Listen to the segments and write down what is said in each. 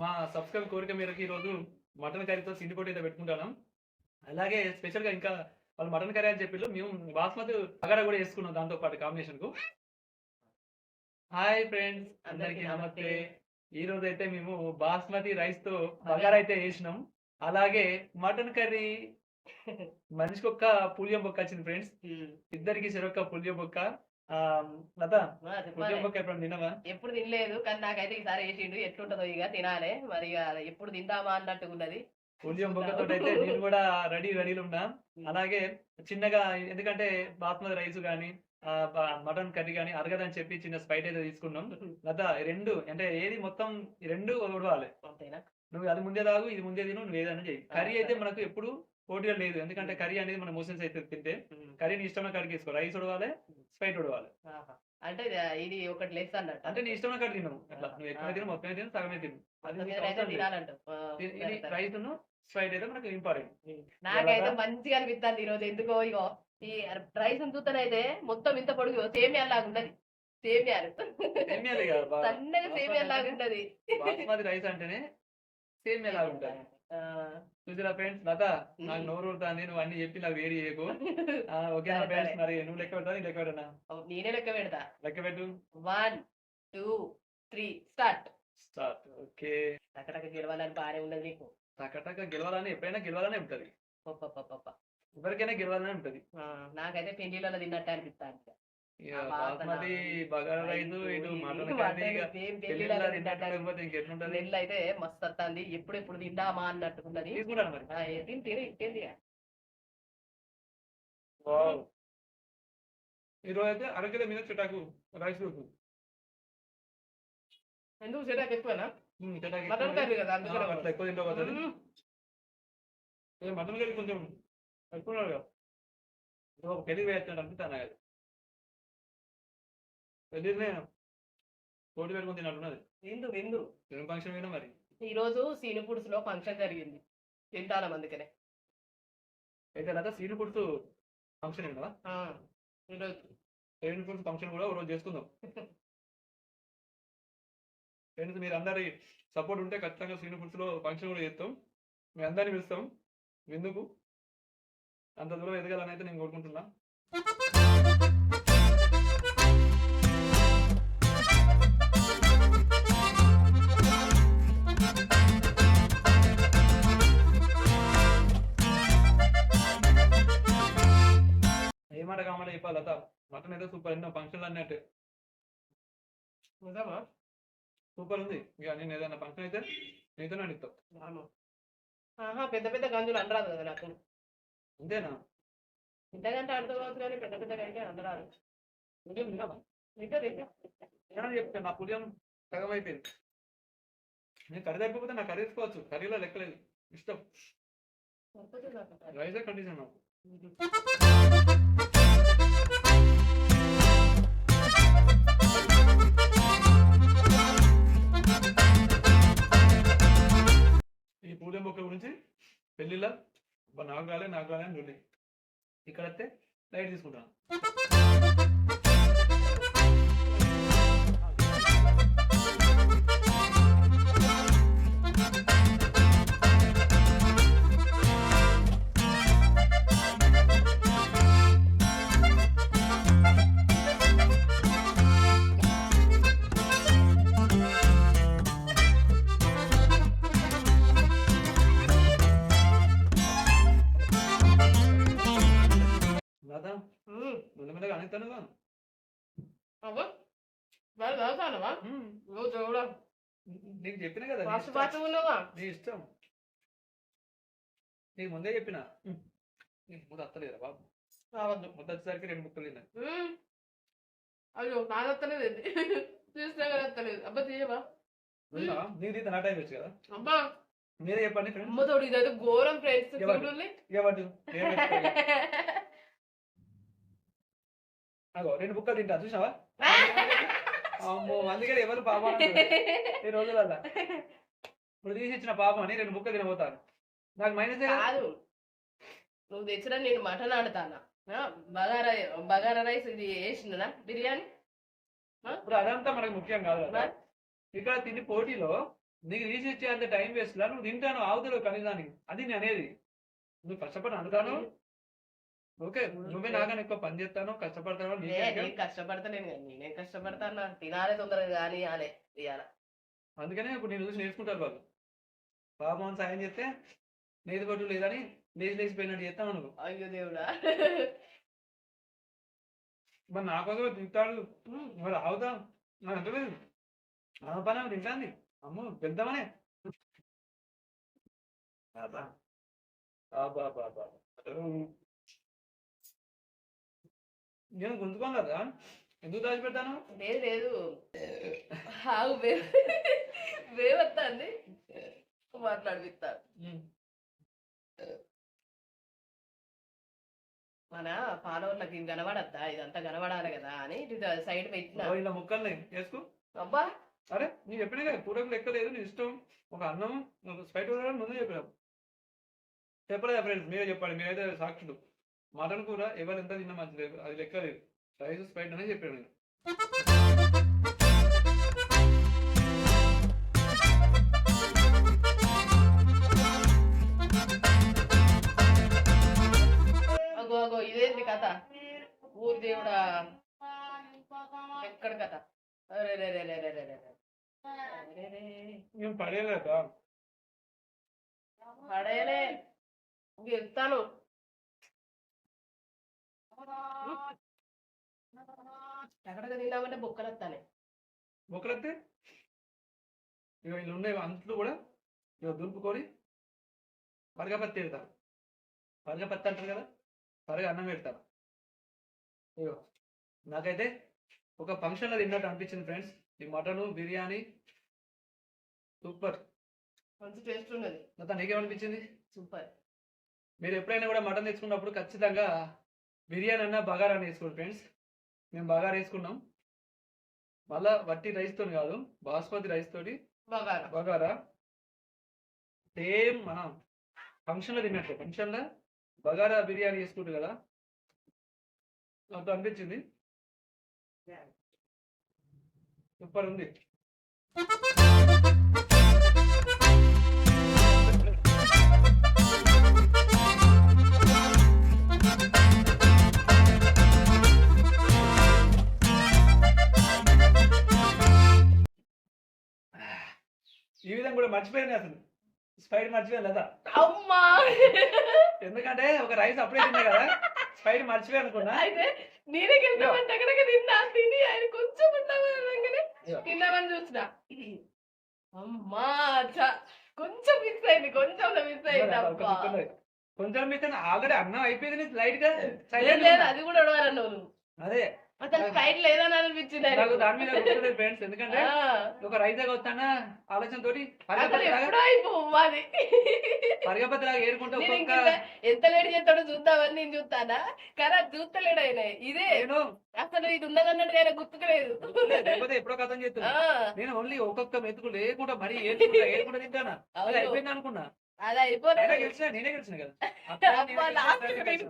మా సబ్స్క్రైబ్ కోరిక మేరకు ఈరోజు మటన్ కర్రీతో సిండి పోటీ అయితే పెట్టుకుంటాను అలాగే స్పెషల్గా ఇంకా వాళ్ళు మటన్ కర్రీ అని చెప్పి మేము బాస్మతి బగారా కూడా వేసుకున్నాం దాంతో పాటు కాంబినేషన్కు. హాయ్ ఫ్రెండ్స్ అందరికీ నమస్తే. ఈ రోజు అయితే మేము బాస్మతి రైస్తో బగారా అయితే వేసినాం. అలాగే మటన్ కర్రీ మనిషికి ఒక్క పులియం బొక్క వచ్చింది ఫ్రెండ్స్ ఇద్దరికి చెరొక్క పులియం బొక్క. ఎప్పుడు తినలేదు కానీ నాకైతే ఈసారి వేసిండు ఎట్లుంటదో ఇక తినాలి. మరి ఎప్పుడు తిందామా అన్నట్టుగా ఉన్నది పులియం బొక్కతో అయితే నేను కూడా రెడీ రెడీలో ఉన్నా. అలాగే చిన్నగా ఎందుకంటే బాస్మతి రైస్ కానీ మటన్ కర్రీ కానీ అరగదని చెప్పి చిన్న స్పైట్ అయితే తీసుకున్నాం. లత రెండు అంటే ఏది మొత్తం రెండు ఉడవాలి. నువ్వు అది ముందే తాగు ఇది ముందే తిను నువ్వు ఏదైనా చెయ్యి. కర్రీ అయితే మనకు ఎప్పుడు పోటీగా లేదు. ఎందుకంటే కర్రీ అనేది మన మోషన్స్ అయితే తింటే కర్రీని ఇష్టమైన కర్రీ తీసుకో రైస్ ఉడవాలి స్పైట్ ఉడవాలి. అంటే ఇది- ఒకటి లెస్ అన్నట్టు. అంటే నీ ఇష్టమైన కర్రీ తిను అట్లా. నువ్వు ఎక్కువ తిను మొత్తమే తిను సగమే తిను. ఇది-. రైస్ స్పైట్ అయితే మనకు ఇంపార్టెంట్. నాకైతే? మంచిగా అనిపిస్తుంది ఈ రోజు ఎందుకో ఇగో ఈ రైస్ చూస్తేనైతే మొత్తం ఇంత పొడుగు సేమియా లాగా ఉన్నది సేమియాలు. సన్నగా సేమియా లాగా ఉన్నది బాస్మతి రైస్ అంటేనే సేమియా లాగా ఉంటుంది. ఆ, చూసిరా ఫ్రెండ్స్ లత నాకు నోరు ఊరుతాంది నువ్వు అన్ని చెప్పి నాకు వేడి చేయకు. ఆ, ఓకేనా సరే, ఫ్రెండ్స్. మరి నువ్వు లెక్క పెడతా నేను లెక్క పెట్టనా నేనే లెక్క పెడతా. లెక్క పెట్టు. One two three start. Start okay. టకటక గెలవాలని బాగానే ఉన్నది నీకు. టకటక గెలవాలని ఎప్పుడైనా గెలవాలనే ఉంటది. ఎవరికైనా గెలవాలనే ఉంటది. నాకైతే పెళ్ళిళ్ళలో తిన్నట్టు వాసన, బాస్మతి బగారా రైస్ ఇటు మటన్ కర్రీ ఇంకెట్లుంటది అయితే మస్తు వస్తుంది ఎప్పుడు ఎప్పుడు తిందామా అన్నట్టుకున్నది తిని తిని తిని వావ్. ఈరోజు అయితే అరకిలో మీద చిటాకు రైస్ ఎందుకు చెటాకు ఎక్కువనా? మటన్ ఎక్కువ కర్రీ కదా అందుకనే ఎక్కువ మటన్ కర్రీ కొంచెం ఎక్కువ ఒక పెళ్ళి వేస్తాడు అనిపిస్తాను పెళ్ళినే పోటీ పెట్టుకుని తిన్నట్టున్నది. విందు విందు. ఏం ఫంక్షన్ పోయినా మరి? ఈ రోజు సీను ఫుడ్స్లో ఫంక్షన్ జరిగింది. తింటాను అందుకనే అయితే లేదా సీని ఫుడ్స్ ఫంక్షన్ ఏంటా ఆ, ఈరోజు. ఫంక్షన్ కూడా రోజు చేసుకుందాం. ఫ్రెండ్స్ మీరు అందరి సపోర్ట్ ఉంటే ఖచ్చితంగా సీని ఫుడ్స్లో ఫంక్షన్ కూడా చేస్తాం. మీ అందరిని పిలుస్తాం. ఎందుకు అంత దూరం ఎదగాలని అయితే నేను కోరుకుంటున్నా. ఏమాట కామాట చెప్పాలి లత. మటన్ అయితే సూపర్ ఎన్నో ఫంక్షన్లు అన్నట్టు. నిజమా? సూపర్ ఉంది. ఇక నేను ఏదైనా ఫంక్షన్ అయితే నీతో అడుగుతావు. ఆహా పెద్ద పెద్ద గంజులు అనరాదు కదా నాకు అంతేనా? ఇంతకంటే అర్థం కావచ్చు కానీ పెద్ద పెద్ద కంటే అనరాదు చెప్తాను నా పులియం సగం అయిపోయింది నేను కర్రీ అయిపోతే నాకు కర్రీ వేసుకోవచ్చు. కర్రీలో లెక్కలేదు. ఇష్టం. రైసే కండిషన్ నాకు. పెళ్ళిళ్ళ నాకు రాలే నాకు రాలే అని చూడండి. ఇక్కడైతే లైట్ తీసుకుంటాను. ముందు మీద అవ్వ. బాగా చదువుతానవా? నువ్వు. నీకు చెప్పిన కదా ఇష్టం. ఫాస్ట్ ఉన్నావా? నీ ఇష్టం నీకు ముందే చెప్పిన నీకు అత్తలేదా బాబు రావద్దు. వచ్చేసరికి రెండు ముక్కలు తిన్నా మ్మ్. అయ్యో వస్తలేదు ఏంటి? చూసినా కానీ వస్తలేదు అబ్బా తీయవా? నీకు తీత నా టైం వచ్చు కదా అబ్బా మీరే చెప్పండి అమ్మతోడు ఇదైతే ఘోరం ఫ్రెండ్స్ ఎవరు? అగో రెండు ముక్కలు తింటా చూసావా? అమ్మో అందుకే ఎవరు పాపం. ఈ రోజులల్లా. ఇప్పుడు తీసి ఇచ్చిన పాపం అని రెండు ముక్కలు తినబోతాను నాకు మైనస్ కాదు? నువ్వు తెచ్చిన నేను మటన్ ఆడతానా? బగారా బగారా రైస్ ఇది వేసినా బిర్యానీ? ఇప్పుడు అదంతా మనకు ముఖ్యం కాదు కదా. ఇక్కడ తిండి పోటీలో నీకు తీసి ఇచ్చే అంత టైం వేస్ట్ లా నువ్వు తింటాను ఆవుతలేవు కనీసానికి. అది నేను అనేది. నువ్వు కష్టపడి అనుతాను ఓకే నువ్వే నాకన్నా ఎక్కువ పని చేస్తాను కష్టపడతాను నేను నేనేం కష్టపడతాను? తినాలి తొందరగా కానీ అనే ఇయ్యాల. అందుకనే ఇప్పుడు నేను చూసి నేర్చుకుంటారు వాళ్ళు. పాపం సాయం చేస్తే నేతి కొట్టు లేదని లేచి లేచిపోయినట్టు చేస్తాను నువ్వు. అయ్యో దేవుడా. మరి నా కోసం తింటాడు మరి ఆవుతాం నాకు అంటలేదు ఆ పని తింటాంది. అమ్మో. అబ్బా, అబ్బా, అబ్బా. నేను గుంజుకోను కదా. ఎందుకు దాచిపెడతాను? లేదు లేదు. ఆగు వే- వేవత్తాంది. మాట్లాడిపిస్తాను మన ఫాలోవర్లకి ఇది కనబడద్దా? ఇదంతా కనబడాలి కదా అని ఇటు సైడ్ పెట్టిన. ఇలా ముక్కల్ని వేసుకో. అబ్బా! అరే నీ చెప్పినా కదా కూరకు లెక్క లేదు నీ ఇష్టం. ఒక అన్నం ఒక స్పైట్ ముందు చెప్పినాం చెప్పలేదు ఫ్రెండ్స్ మీరే చెప్పండి మీరైతే సాక్షులు. మటన్ కూర ఎవరు ఎంత తిన్నా మంచిది అది లెక్క లేదు. రైస్ స్పైట్ అనే చెప్పాను నేను. అగో అగో ఇదేంటి కథ? ఊరి దేవుడా? ఎక్కడ కథ? రే రే రే రే రే రే రే. పడేలేదా? పడేయలే వెళ్తాను బొక్కలు వస్తానే ఒకరైతే ఇక వీళ్ళు ఉండే అంట్లు కూడా ఇక దులుపుకొని పరగపత్తి పెడతారు పరగపత్తి అంటారు కదా పరగ అన్నం పెడతారు ఇగో నాకైతే ఒక ఫంక్షన్లో తిన్నట్టు అనిపించింది ఫ్రెండ్స్ ఈ మటను బిర్యానీ సూపర్. మంచి టేస్ట్ ఉన్నది. మొత్తం నీకేమనిపించింది? సూపర్. మీరు ఎప్పుడైనా కూడా మటన్ తెచ్చుకున్నప్పుడు ఖచ్చితంగా బిర్యానీ అన్న బగారా అని వేసుకోండి ఫ్రెండ్స్. మేము బగారా వేసుకున్నాం మళ్ళా వట్టి రైస్తో కాదు బాస్మతి రైస్ తోటి బాగా బగారా. సేమ్ మన ఫంక్షన్లో తిన్నట్టు ఫంక్షన్లో బగారా బిర్యానీ చేసుకుంటు కదా నాకు అనిపించింది. సూపర్ ఉంది. మర్చిపోయింది అసలు. స్పైడ్ మర్చిపోయాను కదా అమ్మా! ఎందుకంటే ఒక రైస్ అప్పుడే తిన్నా కదా. స్పైడ్ మర్చిపోయి అనుకున్నా. అయితే నేనే వెళ్తామంటే అక్కడికి తిన్నా తిని ఆయన కొంచెం ఇగో. తిన్నామని చూసిన. అమ్మా చ- కొంచెం మిస్ అయింది కొంచెం మిస్ అయింది అబ్బా. కొంచెం మీకు ఆల్రెడీ అన్నం అయిపోయింది లైట్గా. లేదు లేదు. అది కూడా ఉడవాలన్నావు నువ్వు. అదే. అసలు సైడ్ లేదని అనిపించింది నాకు. దాని మీద గుర్తులేదు ఫ్రెండ్స్. ఎందుకంటే ఒక రైస్ వస్తానా ఆలోచన తోటి అది పరిగపతి లాగా ఏరుకుంటే ఎంత లేట్ చేస్తాడో చూద్దామని నేను చూస్తానా? కానీ అది చూస్తలేడు ఆయన. ఇదే. అసలు ఇది ఉన్నదన్నట్టు ఆయన గుర్తుకులేదు. లేకపోతే ఎప్పుడో కథం చేస్తున్నా నేను ఓన్లీ ఒక్కొక్క మెతుకు లేకుండా మరీ ఏరుకుంటా ఏరుకుంటా తింటానా. అయిపోయింది అనుకున్నా. అది నేనే గెలిచిన కదా.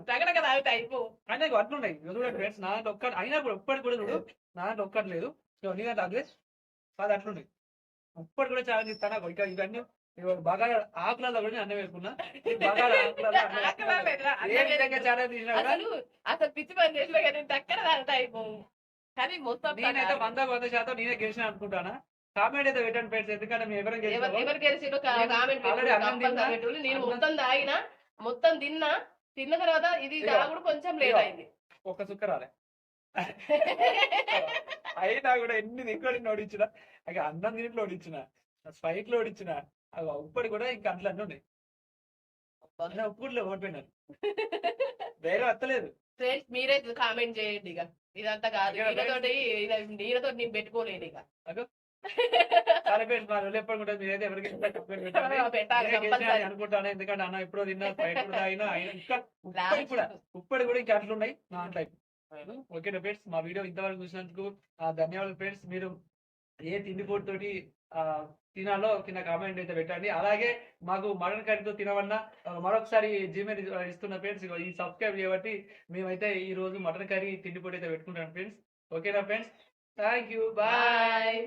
తగడక తాగితే అయిపో. అయినా ఇగో అట్లున్నాయి. చూడండి ఫ్రెండ్స్ నా దాంట్లో ఒక్క అయినా కూడా ఒక్కటి కూడా చూడు నా దాంట్లో ఒక్కటి లేదు. నీ దాంట్లో అదే అది అట్లున్నాయి. ఒక్కటి కూడా చాలా ఇస్తాను ఇక ఇవన్నీ బాగా ఆకులలో కూడా నేను అన్నం వేసుకున్నా. అసలు పిచ్చి పని చేసినా కానీ దగ్గర తాగితే అయిపో. కానీ మొత్తం నేనైతే వంద వంద శాతం నేనే గెలిచిన అనుకుంటానా? కామెంట్ అయితే పెట్టండి ఫ్రెండ్స్ ఎందుకంటే మేము ఎవరైనా ఎవరు ఎవరు గెలిచిరో కామెంట్. నేను మొత్తం తాగిన మొత్తం తిన్నా తిన్న తర్వాత ఇది. తాగుడు కొంచెం లేట్. అయింది. ఒక్క చుక్క రాలే. అయినా కూడా ఎన్ని దిక్కులు ఓడించిన ఇక అన్నం దీంట్లో ఓడించిన స్పైట్లో ఓడించిన అవి ఉప్పటి కూడా ఇంకా అంట్లో అన్నీ ఉన్నాయి. అన్నీ ఉప్పుట్లో ఓడిపోయినారు. వేరే వస్తలేదు ఫ్రెండ్స్ మీరే కామెంట్ చేయండి ఇక. ఇదంతా కాదు. ఈయనతో నేను పెట్టుకోలేదు ఇక. సరే ఫ్రెండ్స్ మా రోజు ఎప్పుడు ఉంటుంది మీరైతే ఎవరికి పెట్టాలి కంపల్సరీ. అనుకుంటాను. ఎందుకంటే అన్న ఎప్పుడో తిన్నా కూడా అయినా ఇంకా ఉప్పటి కూడా ఇంకా అట్లా ఉన్నాయి నా టైప్ ఓకే ఫ్రెండ్స్? మా వీడియో ఇంతవరకు చూసినందుకు ధన్యవాదాలు ఫ్రెండ్స్. మీరు ఏ తిండి తోటి ఆ, తినాలో కింద కామెంట్ అయితే పెట్టండి. అలాగే మాకు మటన్ కర్రీతో తినవన్నా మరొకసారి జీమెయిల్ ఇస్తున్న ఫ్రెండ్స్ ఈ సబ్స్క్రైబ్ చేయబట్టి మేమైతే ఈ రోజు మటన్ కర్రీ తిండి పోటీ అయితే పెట్టుకుంటాం ఫ్రెండ్స్. ఓకేనా ఫ్రెండ్స్? Thank you bye.